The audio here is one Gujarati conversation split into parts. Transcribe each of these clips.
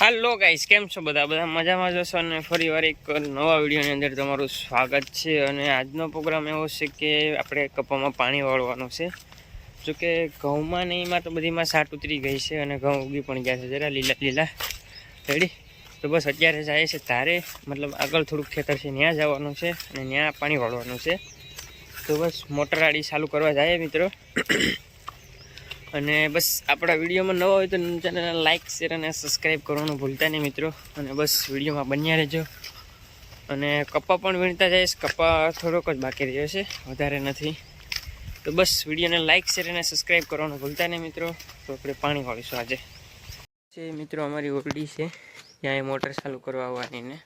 હાલો ગાઈસ કેમ છો બધા? બધા મજામાં જશો અને ફરી વાર એક નવા વિડીયોની અંદર તમારું સ્વાગત છે અને આજનો પ્રોગ્રામ એવો છે કે આપણે કપામાં પાણી વાળવાનું છે. જો કે ઘઉંમાં ને એમાં તો બધીમાં સાટ ઉતરી ગઈ છે અને ઘઉં ઉગી પણ ગયા છે. જરા લીલા લીલા. રેડી તો બસ અત્યારે જાય છે તારે મતલબ આગળ થોડુંક ખેતર છે ત્યાં જવાનું છે અને ત્યાં પાણી વાળવાનું છે. તો બસ મોટર ગાડી ચાલુ કરવા જાય મિત્રો. અને બસ આપણા વિડીયોમાં નવા હોય તો ચેનલને લાઇક શેર અને સબસ્ક્રાઈબ કરવાનું ભૂલતા નહીં મિત્રો. અને બસ વિડીયોમાં બન્યા રહેજો. અને કપ્પા પણ વીણતા જઈશ કપ્પા થોડોક જ બાકી રહ્યો છે. વધારે નથી. તો બસ વિડીયોને લાઇક શેર અને સબસ્ક્રાઈબ કરવાનું ભૂલતા નહીં મિત્રો. તો આપણે પાણી વાળીશું આજે. છે મિત્રો, અમારી ઓરડી છે. ત્યાં એ મોટર ચાલુ કરવા આવવાની ને.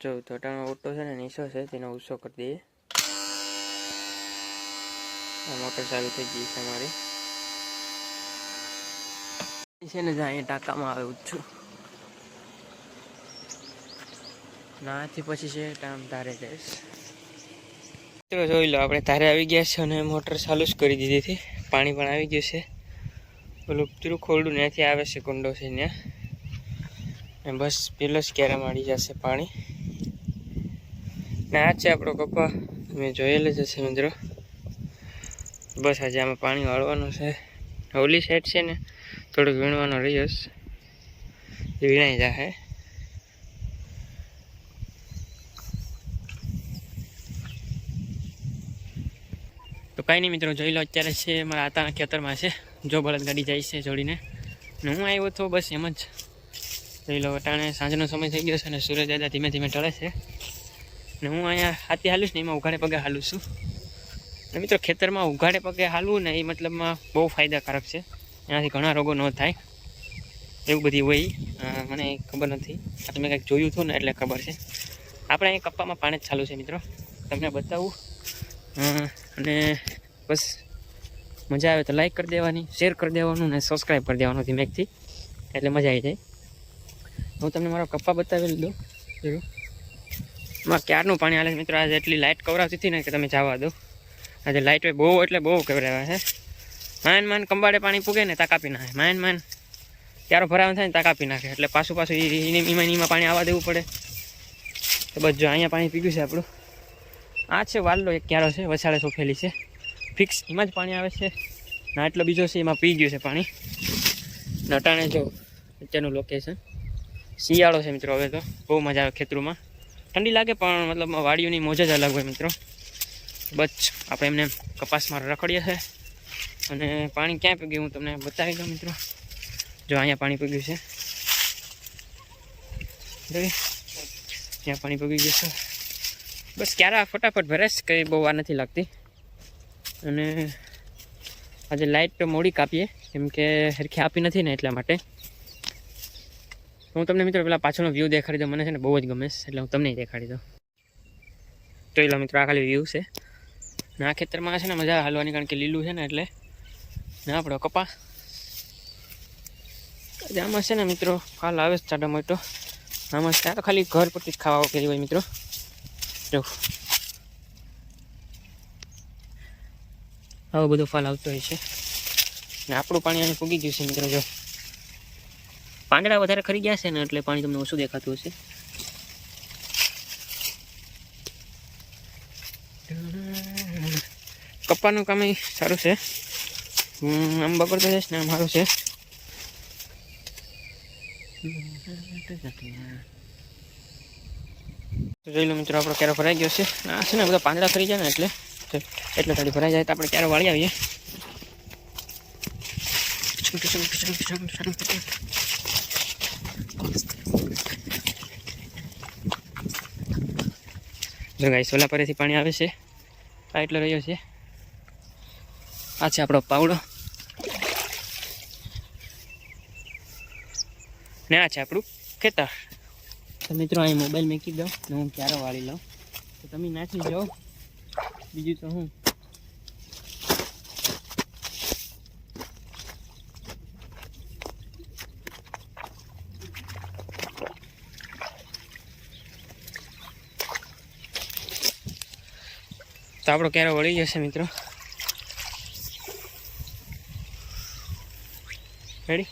જો તોટાનો ઓટો છે ને, નીચો છે, તેનો ઉસો કરી દઈએ. મોટર ચાલુ થઈ ગઈ છે મારી છે ને અહીંયા ટાંકામાં આવ્યું જ છું. નાથી પછી છે ટામ તારે જઈશ જોઈ લો, આપણે તારે આવી ગયા છે અને મોટર ચાલુ જ કરી દીધી હતી. પાણી પણ આવી ગયું છે. પેલું પેલું ખોલડું ત્યાંથી આવે છે કુંડો છે ત્યાં બસ પેલો જ ક્યારે મળી જશે પાણી. ને છે આપણો કપા. મેં જોયેલો જ હશે મિત્રો. બસ આજે આમાં પાણી વાળવાનું છે. હોલી સાઈડ છે ને, થોડુંક વીણવાનો છે એ વીણાઈ જાય તો કાંઈ નહીં મિત્રો, જોઈ લો અત્યારે છે મારા આતાના ખેતરમાં છે. જો બળદગાડી જાય છે જોડીને. હું આવ્યો તો બસ એમ જ. જોઈ લો, અટાણે સાંજનો સમય થઈ ગયો છે અને સૂરજ દાદા ધીમે ધીમે ટળે છે. ને હું અહીંયા હાથી હાલું ને, એમાં ઉઘાડે પગે હાલું છું. મિત્રો, ખેતરમાં ઉઘાડે પગે હાલવું ને એ મતલબમાં બહુ ફાયદાકારક છે. એનાથી ઘણા રોગો ન થાય. એવું બધી હોય. મને ખબર નથી. તમે કંઈક જોયું હતું ને એટલે ખબર છે. આપણે અહીં કપ્પામાં પાણી જ ચાલુ છે, મિત્રો. તમને બતાવું. અને બસ મજા આવે તો લાઈક કરી દેવાની શેર કરી દેવાનું ને સબસ્ક્રાઈબ કરી દેવાનું ધીમેકથી. એટલે મજા આવી જાય. હું તમને મારો કપ્પા બતાવી દઉં. જરૂર એમાં ક્યારનું પાણી હાલે મિત્રો? આજે એટલી લાઇટ કવરાવતી હતી ને કે તમે જવા દો. આજે લાઇટ હોય બહુ, એટલે બહુ કેવડાવે છે. માન માન કંબાડે પાણી પૂગે ને તા કાપી નાખે. માન માન, ક્યારો ભરાવે થાય ને તા કાપી નાખે. એટલે પાછું પાછું એમાં એમાં પાણી આવવા દેવું પડે. તો બસ જો અહીંયા પાણી પીગ્યું છે આપણું. આ છે વાલ્લો એક ક્યારો છે, વસાડે સોફેલી છે. ફિક્સ એમાં જ પાણી આવે છે. ના એટલો બીજો છે, એમાં પી ગયું છે પાણી. નટાણે જો અત્યારનું લોકેશન શિયાળો છે મિત્રો હવે તો. બહુ મજા આવે ખેતરોમાં. ઠંડી લાગે પણ મતલબ વાડીઓની મોજ જ અલગ હોય મિત્રો. બસ આપણે એમને કપાસમાં રખડીએ છે. અને પાણી ક્યાં પીગ્યું હું તમને બતાવી દઉં મિત્રો. જો અહીંયા પાણી પીગ્યું છે. જોઈ. ત્યાં પાણી પગી ગયું છે. બસ ક્યારે ફટાફટ ભરેશ કંઈ બહુ વાર નથી લાગતી. અને આજે લાઇટ તો મોડી કાપીએ, કેમ કે હરખી આપી નથી ને એટલા માટે. હું તમને મિત્રો પેલા પાછળનો વ્યૂ દેખાડી દઉં. મને છે ને બહુ જ ગમે છે, એટલે હું તમને દેખાડી દઉં. જોઈ લો મિત્રો, આ ખાલી વ્યૂ છે. ને ખેતરમાં છે ને મજા હાલવાની, કારણ કે લીલું છે ને એટલે. ના આપણો કપા. આમાં છે ને મિત્રો ફાલ આવે છે ચાટો મોટો. આમાં છે તો ખાલી ઘર પરથી જ ખાવા કરી હોય મિત્રો. જો. આવો બધો ફાલ આવતો હોય છે. ને આપણું પાણી અહીં પૂગી ગયું છે મિત્રો, જો. પાંદડા વધારે ખરી ગયા છે ને એટલે પાણી તમને ઓછું દેખાતું હશે. કપ્પાનું કામ સારું છે. આમ બગડતો જઈશ ને, આમ સારું છે. જોઈ લો મિત્રો, આપણો ક્યારો ભરાઈ ગયો છે. આ છે ને બધા પાંદડા ફરી જાય ને એટલે. એટલે થોડી ભરાઈ જાય તો આપણે ક્યારે વાળી આવીએ. જો ગાઈ સોલા પરેથી પાણી આવે છે. આ એટલો રહ્યો છે. આ છે આપણો પાવડો ને આ છે આપણું ખેતર તો મિત્રો અહીં મોબાઈલ મૂકી દઉં ને હું ક્યારે વાળી લઉં તો તમે નાખી જાઓ બીજું તો હું તો આપણો ક્યારે વળી જશે મિત્રો રેડી